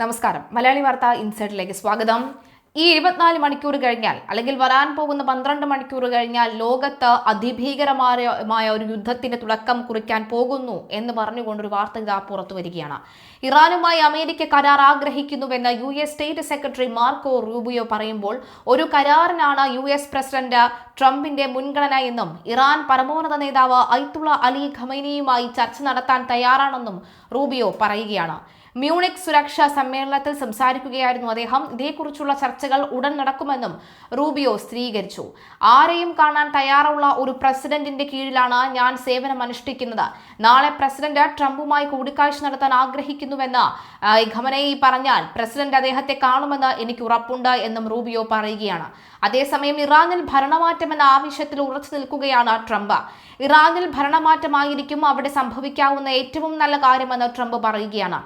നമസ്കാരം. മലയാളി വാർത്ത ഇൻസൈഡിലേക്ക് സ്വാഗതം. ഈ ഇരുപത്തിനാല് മണിക്കൂർ കഴിഞ്ഞാൽ അല്ലെങ്കിൽ വരാൻ പോകുന്ന പന്ത്രണ്ട് മണിക്കൂർ കഴിഞ്ഞാൽ ലോകത്ത് അതിഭീകരമായ ഒരു യുദ്ധത്തിന്റെ തുടക്കം കുറിക്കാൻ പോകുന്നു എന്ന് പറഞ്ഞുകൊണ്ടൊരു വാർത്ത ഇതാ പുറത്തു വരികയാണ്. ഇറാനുമായി അമേരിക്ക കരാർ ആഗ്രഹിക്കുന്നുവെന്ന് U S state secretary Marco Rubio പറയുമ്പോൾ ഒരു കരാറിനാണ് യു എസ് പ്രസിഡന്റ് ട്രംപിന്റെ മുൻഗണന എന്നും ഇറാൻ പരമോന്നത നേതാവ് ഐത്തുള്ള അലി ഖമൈനിയുമായി ചർച്ച നടത്താൻ തയ്യാറാണെന്നും റൂബിയോ പറയുകയാണ്. മ്യൂണിക് സുരക്ഷാ സമ്മേളനത്തിൽ സംസാരിക്കുകയായിരുന്നു അദ്ദേഹം. ഇതേക്കുറിച്ചുള്ള ചർച്ചകൾ ഉടൻ നടക്കുമെന്നും റൂബിയോ സ്ഥിരീകരിച്ചു. ആരെയും കാണാൻ തയ്യാറുള്ള ഒരു പ്രസിഡന്റിന്റെ കീഴിലാണ് ഞാൻ സേവനം അനുഷ്ഠിക്കുന്നത് നാളെ പ്രസിഡന്റ് ട്രംപുമായി കൂടിക്കാഴ്ച നടത്താൻ ആഗ്രഹിക്കുന്നുവെന്ന് ഖമനയി പറഞ്ഞാൽ പ്രസിഡന്റ് അദ്ദേഹത്തെ കാണുമെന്ന് എനിക്ക് ഉറപ്പുണ്ട് എന്നും റൂബിയോ പറയുകയാണ്. അതേസമയം ഇറാനിൽ ഭരണമാറ്റം എന്ന ആവശ്യത്തിൽ ഉറച്ചു നിൽക്കുകയാണ് ട്രംപ്. ഇറാനിൽ ഭരണമാറ്റമായിരിക്കും അവിടെ സംഭവിക്കാവുന്ന ഏറ്റവും നല്ല കാര്യമെന്ന് ട്രംപ് പറയുകയാണ്.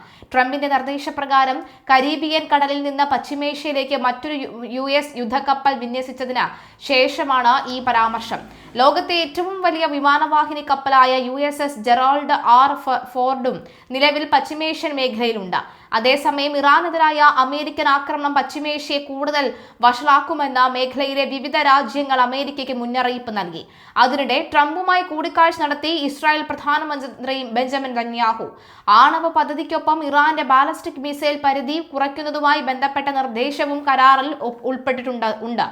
ട്രംപിന്റെ നിർദ്ദേശപ്രകാരം കരീബിയൻ കടലിൽ നിന്ന് പശ്ചിമേഷ്യയിലേക്ക് മറ്റൊരു യു- എസ് യുദ്ധക്കപ്പൽ വിന്യസിച്ചതിന് ശേഷമാണ് ഈ പരാമർശം. ലോകത്തെ ഏറ്റവും വലിയ വിമാനവാഹിനി കപ്പലായ U S S Gerald R ഫോർഡും നിലവിൽ പശ്ചിമേഷ്യൻ മേഖലയിലുണ്ട്. അതേസമയം ഇറാനെതിരായ അമേരിക്കൻ ആക്രമണം പശ്ചിമേഷ്യയെ കൂടുതൽ വഷളാക്കുമെന്ന മേഖലയിലെ വിവിധ രാജ്യങ്ങൾ അമേരിക്കയ്ക്ക് മുന്നറിയിപ്പ് നൽകി. അതിനിടെ ട്രംപുമായി കൂടിക്കാഴ്ച നടത്തി ഇസ്രായേൽ പ്രധാനമന്ത്രി ബെഞ്ചമിൻ നന്യാഹു ആണവ പദ്ധതിക്കൊപ്പം ഇറാന്റെ ബാലസ്റ്റിക് മിസൈൽ പരിധി കുറയ്ക്കുന്നതുമായി ബന്ധപ്പെട്ട നിർദ്ദേശവും കരാറിൽ ഉൾപ്പെട്ടിട്ടുണ്ട് ഉണ്ട്.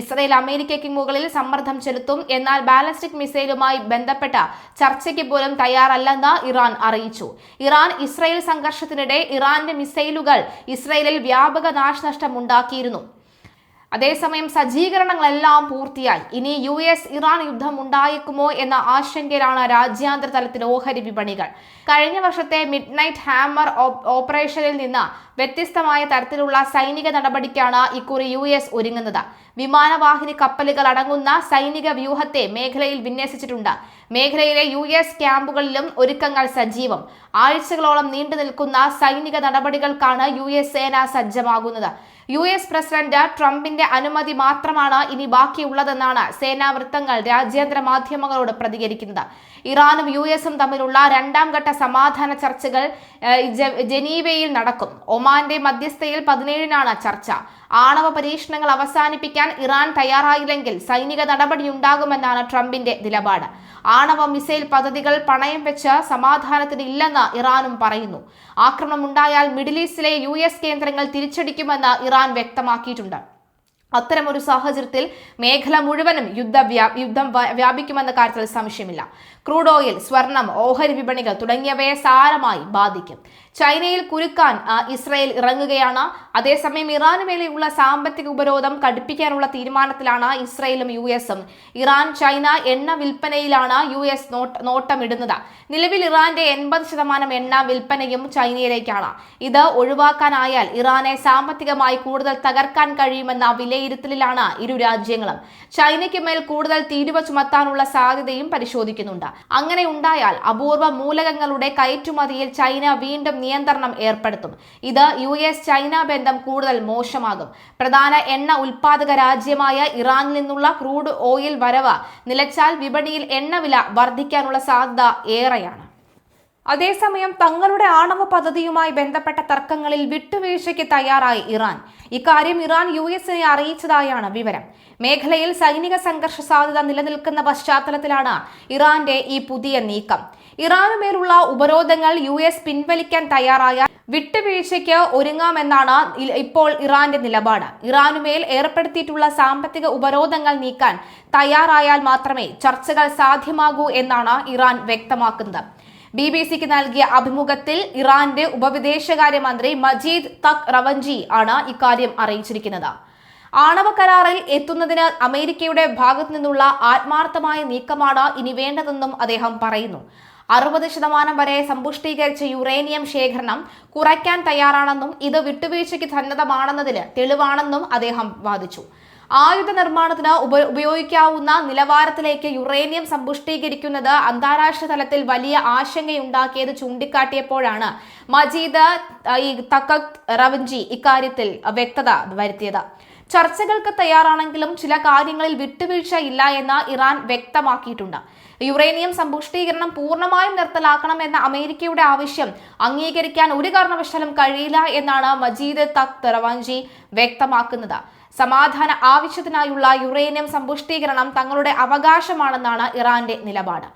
ഇസ്രയേൽ അമേരിക്കയ്ക്ക് മുകളിൽ സമ്മർദ്ദം ചെലുത്തും എന്നാൽ ബാലസ്റ്റിക് മിസൈലുമായി ബന്ധപ്പെട്ട ചർച്ചയ്ക്ക് പോലും തയ്യാറല്ലെന്ന് ഇറാൻ അറിയിച്ചു. ഇറാൻ ഇസ്രയേൽ സംഘർഷത്തിനിടെ ഇറാന്റെ മിസൈലുകൾ ഇസ്രയേലിൽ വ്യാപക നാശനഷ്ടം ഉണ്ടാക്കിയിരുന്നു അതേസമയം സജ്ജീകരണങ്ങളെല്ലാം പൂർത്തിയായി. ഇനി യു എസ് ഇറാൻ യുദ്ധം ഉണ്ടായേക്കുമോ എന്ന ആശങ്കയിലാണ് രാജ്യാന്തര തലത്തിൽ ഓഹരി വിപണികൾ. കഴിഞ്ഞ വർഷത്തെ മിഡ് നൈറ്റ് ഹാമർ ഓപ്പറേഷനിൽ നിന്ന് വ്യത്യസ്തമായ തരത്തിലുള്ള സൈനിക നടപടിക്കാണ് ഇക്കുറി യു എസ് ഒരുങ്ങുന്നത്. വിമാനവാഹിനി കപ്പലുകൾ അടങ്ങുന്ന സൈനിക വ്യൂഹത്തെ മേഖലയിൽ വിന്യസിച്ചിട്ടുണ്ട്. മേഖലയിലെ യു എസ് ക്യാമ്പുകളിലും ഒരുക്കങ്ങൾ സജീവം. ആഴ്ചകളോളം നീണ്ടു നിൽക്കുന്ന സൈനിക നടപടികൾക്കാണ് യു എസ് സേന സജ്ജമാകുന്നത്. യു എസ് പ്രസിഡന്റ് ട്രംപിന്റെ അനുമതി മാത്രമാണ് ഇനി ബാക്കിയുള്ളതെന്നാണ് സേനാ വൃത്തങ്ങൾ രാജ്യാന്തര മാധ്യമങ്ങളോട് പ്രതികരിക്കുന്നത്. ഇറാനും യു എസും തമ്മിലുള്ള രണ്ടാം ഘട്ട സമാധാന ചർച്ചകൾ ജനീവയിൽ നടക്കും. ഒമാന്റെ മധ്യസ്ഥയിൽ പതിനേഴിനാണ് ചർച്ച. ആണവ പരീക്ഷണങ്ങൾ അവസാനിപ്പിക്കാൻ ഇറാൻ തയ്യാറായില്ലെങ്കിൽ സൈനിക നടപടിയുണ്ടാകുമെന്നാണ് ട്രംപിന്റെ നിലപാട്. ആണവ മിസൈൽ പദ്ധതികൾ പണയം വെച്ച് സമാധാനത്തിന് ഇല്ലെന്ന് ഇറാനും പറയുന്നു. ആക്രമണം ഉണ്ടായാൽ മിഡിൽ ഈസ്റ്റിലെ യു എസ് കേന്ദ്രങ്ങൾ തിരിച്ചടിക്കുമെന്ന് ഇറാൻ വ്യക്തമാക്കിയിട്ടുണ്ട്. അത്തരമൊരു സാഹചര്യത്തിൽ മേഖല മുഴുവനും യുദ്ധ യുദ്ധം വ്യാപിക്കുമെന്ന കാര്യത്തിൽ സംശയമില്ല. ക്രൂഡ് ഓയിൽ സ്വർണം ഓഹരി വിപണികൾ തുടങ്ങിയവയെ സാരമായി ബാധിക്കും. ചൈനയിൽ കുരുക്കാൻ ഇസ്രായേൽ ഇറങ്ങുകയാണ്. അതേസമയം ഇറാന് മേലെയുള്ള സാമ്പത്തിക ഉപരോധം കടുപ്പിക്കാനുള്ള തീരുമാനത്തിലാണ് ഇസ്രയേലും യു എസും. ഇറാൻ ചൈന എണ്ണ വിൽപ്പനയിലാണ് യു എസ് നോട്ട് നോട്ടമിടുന്നത്. നിലവിൽ ഇറാന്റെ എൺപത് ശതമാനം എണ്ണ വിൽപ്പനയും ചൈനയിലേക്കാണ്. ഇത് ഒഴിവാക്കാനായാൽ ഇറാനെ സാമ്പത്തികമായി കൂടുതൽ തകർക്കാൻ കഴിയുമെന്ന വിലയിരുത്തലിലാണ് ഇരു രാജ്യങ്ങളും. ചൈനയ്ക്ക് മേൽ കൂടുതൽ തീരുവ ചുമത്താനുള്ള സാധ്യതയും പരിശോധിക്കുന്നുണ്ട്. അങ്ങനെ ഉണ്ടായാൽ അപൂർവ മൂലകങ്ങളുടെ കയറ്റുമതിയിൽ ചൈന വീണ്ടും നിയന്ത്രണം ഏർപ്പെടുത്തും. ഇത് യു എസ് ചൈന ബന്ധം കൂടുതൽ മോശമാകും. പ്രധാന എണ്ണ ഉൽപാദക രാജ്യമായ ഇറാനിൽ നിന്നുള്ള ക്രൂഡ് ഓയിൽ വരവ് നിലച്ചാൽ വിപണിയിൽ എണ്ണവില വർദ്ധിക്കാനുള്ള സാധ്യത ഏറെയാണ്. അതേസമയം തങ്ങളുടെ ആണവ പദ്ധതിയുമായി ബന്ധപ്പെട്ട തർക്കങ്ങളിൽ വിട്ടുവീഴ്ചയ്ക്ക് തയ്യാറായി ഇറാൻ. ഇക്കാര്യം ഇറാൻ യു എസിനെ അറിയിച്ചതായാണ് വിവരം. മേഖലയിൽ സൈനിക സംഘർഷ സാധ്യത നിലനിൽക്കുന്ന പശ്ചാത്തലത്തിലാണ് ഇറാന്റെ ഈ പുതിയ നീക്കം. ഇറാനുമേലുള്ള ഉപരോധങ്ങൾ യു എസ് പിൻവലിക്കാൻ തയ്യാറായ വിട്ടുവീഴ്ചയ്ക്ക് ഒരുങ്ങാമെന്നാണ് ഇപ്പോൾ ഇറാന്റെ നിലപാട്. ഇറാനുമേൽ ഏർപ്പെടുത്തിയിട്ടുള്ള സാമ്പത്തിക ഉപരോധങ്ങൾ നീക്കാൻ തയ്യാറായാൽ മാത്രമേ ചർച്ചകൾ സാധ്യമാകൂ എന്നാണ് ഇറാൻ വ്യക്തമാക്കുന്നത്. ബി ബി സിക്ക് നൽകിയ അഭിമുഖത്തിൽ ഇറാന്റെ ഉപവിദേശകാര്യമന്ത്രി മജീദ് തക് റവഞ്ചി ആണ് ഇക്കാര്യം അറിയിച്ചിരിക്കുന്നത്. ആണവ കരാറിൽ എത്തുന്നതിന് അമേരിക്കയുടെ ഭാഗത്തു നിന്നുള്ള ആത്മാർത്ഥമായ നീക്കമാണ് ഇനി വേണ്ടതെന്നും അദ്ദേഹം പറയുന്നു. അറുപത് ശതമാനം വരെ സമ്പുഷ്ടീകരിച്ച യുറേനിയം ശേഖരണം കുറയ്ക്കാൻ തയ്യാറാണെന്നും ഇത് വിട്ടുവീഴ്ചയ്ക്ക് സന്നദ്ധമാണെന്നതിന് തെളിവാണെന്നും അദ്ദേഹം വാദിച്ചു. ആയുധ നിർമ്മാണത്തിന് ഉപ ഉപയോഗിക്കാവുന്ന നിലവാരത്തിലേക്ക് യുറേനിയം സമ്പുഷ്ടീകരിക്കുന്നത് അന്താരാഷ്ട്ര തലത്തിൽ വലിയ ആശങ്കയുണ്ടാക്കിയത് ചൂണ്ടിക്കാട്ടിയപ്പോഴാണ്. മജീദ് ഈ തക്കക് റവഞ്ചി ഇക്കാര്യത്തിൽ വ്യക്തത വരുത്തിയത്. ചർച്ചകൾക്ക് തയ്യാറാണെങ്കിലും ചില കാര്യങ്ങളിൽ വിട്ടുവീഴ്ച ഇല്ല എന്ന് ഇറാൻ വ്യക്തമാക്കിയിട്ടുണ്ട്. യുറേനിയം സമ്പുഷ്ടീകരണം പൂർണമായും നിർത്തലാക്കണമെന്ന അമേരിക്കയുടെ ആവശ്യം അംഗീകരിക്കാൻ ഒരു കാരണവശാലും കഴിയില്ല എന്നാണ് മജീദ് റവാഞ്ചി വ്യക്തമാക്കുന്നത്. സമാധാന ആവശ്യത്തിനായുള്ള യുറേനിയം സമ്പുഷ്ടീകരണം തങ്ങളുടെ അവകാശമാണെന്നാണ് ഇറാന്റെ നിലപാട്.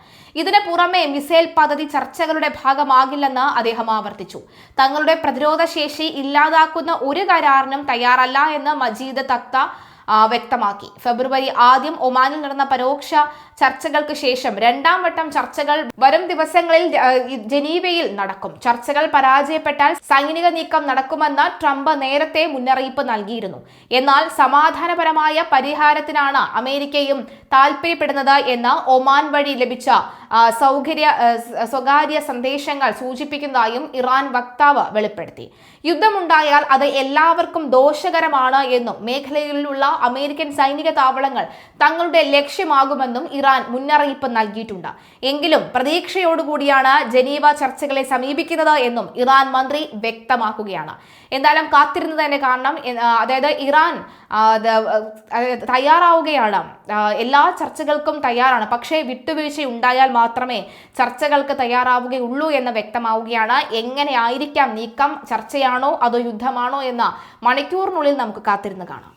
ഇതിന് പുറമെ മിസൈൽ പദ്ധതി ചർച്ചകളുടെ ഭാഗമാകില്ലെന്ന് അദ്ദേഹം ആവർത്തിച്ചു. തങ്ങളുടെ പ്രതിരോധ ശേഷി ഇല്ലാതാക്കുന്ന ഒരു കരാറിനും തയ്യാറല്ല എന്ന് മജീദ് തക്ത വ്യക്തമാക്കി. ഫെബ്രുവരി ആദ്യം ഒമാനിൽ നടന്ന പരോക്ഷ ചർച്ചകൾക്ക് ശേഷം രണ്ടാം വട്ടം ചർച്ചകൾ വരും ദിവസങ്ങളിൽ ജനീവയിൽ നടക്കും. ചർച്ചകൾ പരാജയപ്പെട്ടാൽ സൈനിക നീക്കം നടക്കുമെന്ന് ട്രംപ് നേരത്തെ മുന്നറിയിപ്പ് നൽകിയിരുന്നു. എന്നാൽ സമാധാനപരമായ പരിഹാരത്തിനാണ് അമേരിക്കയും താൽപര്യപ്പെടുന്നത് എന്ന് ഒമാൻ വഴി ലഭിച്ച സൗകര്യ സ്വകാര്യ സന്ദേശങ്ങൾ സൂചിപ്പിക്കുന്നതായും ഇറാൻ വക്താവ് വെളിപ്പെടുത്തി. യുദ്ധമുണ്ടായാൽ അത് എല്ലാവർക്കും ദോഷകരമാണ് എന്നും മേഖലയിലുള്ള അമേരിക്കൻ സൈനിക താവളങ്ങൾ തങ്ങളുടെ ലക്ഷ്യമാകുമെന്നും ഇറാൻ മുന്നറിയിപ്പ് നൽകിയിട്ടുണ്ട്. എങ്കിലും പ്രതീക്ഷയോടുകൂടിയാണ് ജനീവ ചർച്ചകളെ സമീപിക്കുന്നത് എന്നും ഇറാൻ മന്ത്രി വ്യക്തമാക്കുകയാണ്. എന്തായാലും കാത്തിരുന്നത് തന്നെ കാരണം അതായത് ഇറാൻ തയ്യാറാവുകയാണ്. എല്ലാ ചർച്ചകൾക്കും തയ്യാറാണ്. പക്ഷേ വിട്ടുവീഴ്ച ഉണ്ടായാൽ മാത്രമേ ചർച്ചകൾക്ക് തയ്യാറാവുകയുള്ളൂ എന്ന് വ്യക്തമാവുകയാണ്. എങ്ങനെയായിരിക്കാം നീക്കം? ചർച്ചയാണോ അതോ യുദ്ധമാണോ എന്ന മണിക്കൂറിനുള്ളിൽ നമുക്ക് കാത്തിരുന്ന് കാണാം.